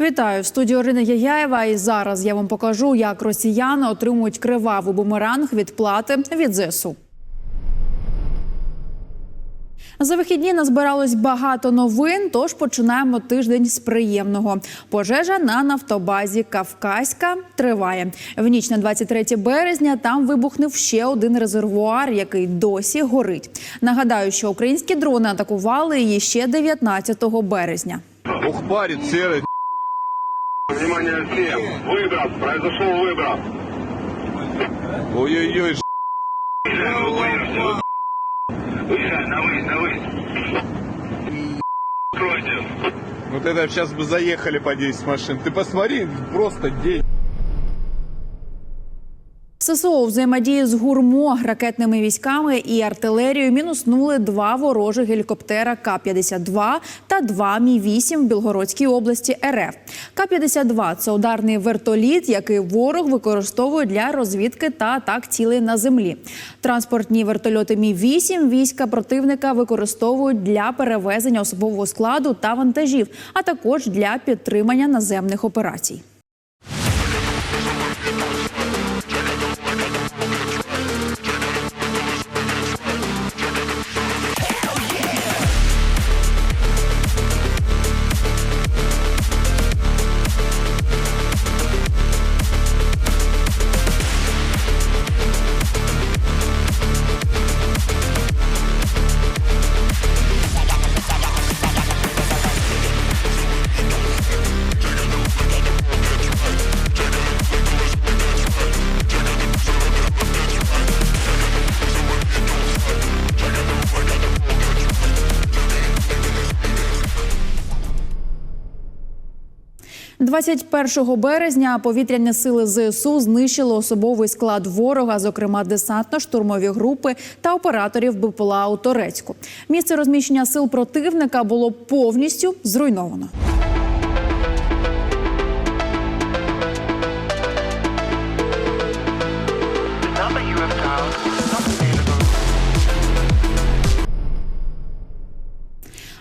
Вітаю в студії Ірина Яяєва. І зараз я вам покажу, як росіяни отримують кривавий бумеранг відплати від ЗСУ. За вихідні назбиралось багато новин, тож починаємо тиждень з приємного. Пожежа на нафтобазі Кавказька триває. В ніч на 23 березня там вибухнув ще один резервуар, який досі горить. Нагадаю, що українські дрони атакували її ще 19 березня. Ух, парень серый. Внимание всем! Выброс! Произошел выброс! Ой-ой-ой, вот это сейчас бы заехали по 10 машин. Ты посмотри, просто день. ССО у взаємодії з гурмо ракетними військами і артилерією мінуснули два ворожі гелікоптера К-52 та два Мі-8 в Білгородській області РФ. К-52 – це ударний вертоліт, який ворог використовує для розвідки та атак цілей на землі. Транспортні вертольоти Мі-8 війська противника використовують для перевезення особового складу та вантажів, а також для підтримання наземних операцій. – Thank you. 21 березня повітряні сили ЗСУ знищили особовий склад ворога, зокрема десантно-штурмові групи та операторів БПЛА у Торецьку. Місце розміщення сил противника було повністю зруйновано.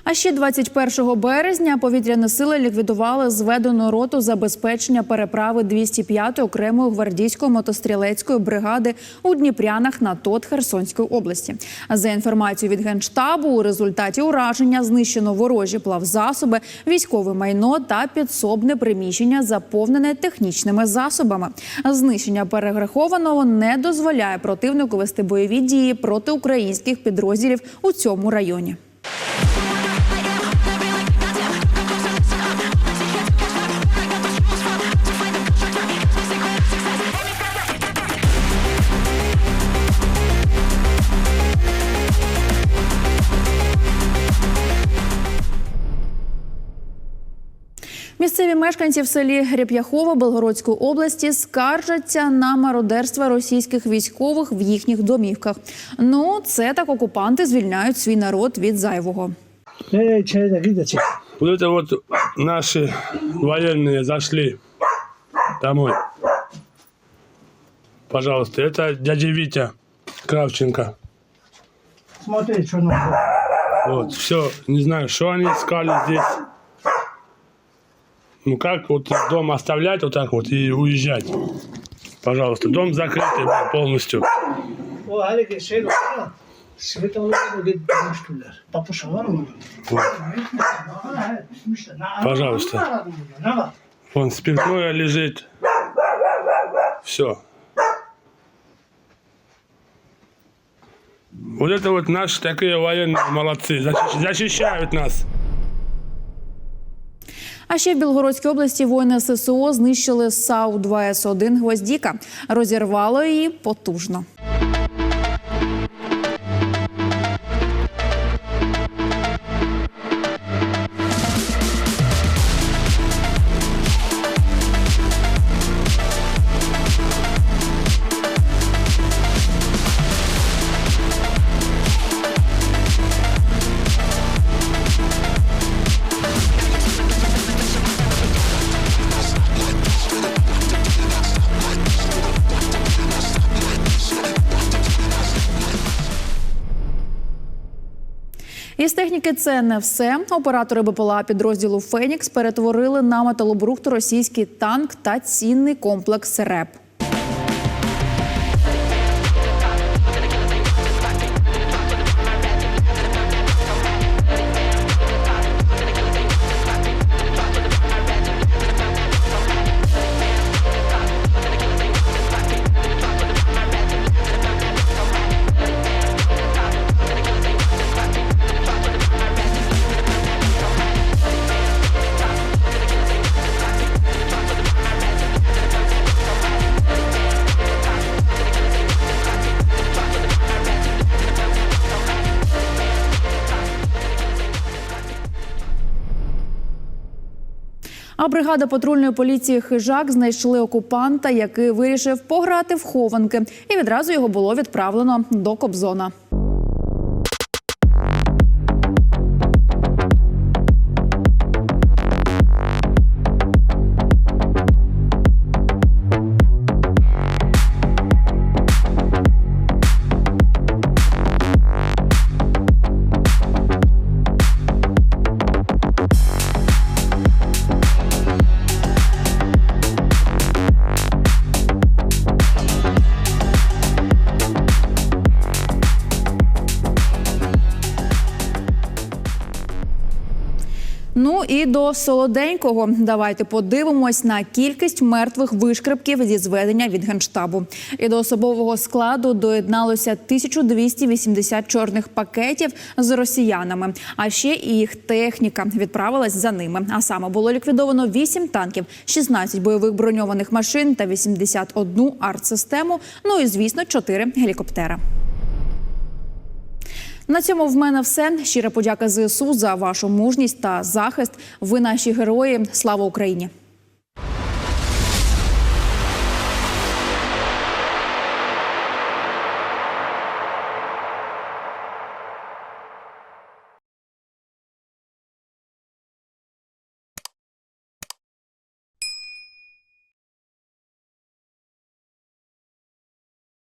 А ще 21 березня повітряні сили ліквідували зведену роту забезпечення переправи 205-ї окремої гвардійської мотострілецької бригади у Дніпрянах на ТОТ Херсонської області. За інформацією від генштабу, у результаті ураження знищено ворожі плавзасоби, військове майно та підсобне приміщення, заповнене технічними засобами. Знищення переграхованого не дозволяє противнику вести бойові дії проти українських підрозділів у цьому районі. Місцеві мешканці в селі Греп'яхово Белгородської області скаржаться на мародерство російських військових в їхніх домівках. Ну, це так окупанти звільняють свій народ від зайвого. Эй, чай, да, видите? Вот это вот наши военные зашли домой. Пожалуйста, это дядя Витя Кравченко. Смотри, что надо. Вот, все, не знаю, что они искали здесь. Ну как вот дом оставлять вот так вот и уезжать? Пожалуйста, дом закрытый был полностью. O hale ya. Papuça var mı? Пожалуйста. Ne var? Вон спиртное лежит. Все. Вот это вот наши такие военные молодцы. защищ- Защищают нас. А ще в Білгородській області воїни ССО знищили САУ 2С1 Гвоздіка. Розірвало її потужно. Із техніки це не все. Оператори БПЛА підрозділу Фенікс перетворили на металобрухт російський танк та цінний комплекс РЕП. А бригада патрульної поліції Хижак знайшли окупанта, який вирішив пограти в хованки, і відразу його було відправлено до Кобзона. Ну і до солоденького. Давайте подивимось на кількість мертвих вишкрипків зі зведення від генштабу. І до особового складу доєдналося 1280 чорних пакетів з росіянами. А ще і їх техніка відправилась за ними. А саме було ліквідовано 8 танків, 16 бойових броньованих машин та 81 артсистему. Ну і звісно, 4 гелікоптера. На цьому в мене все. Щира подяка ЗСУ за вашу мужність та захист. Ви наші герої. Слава Україні!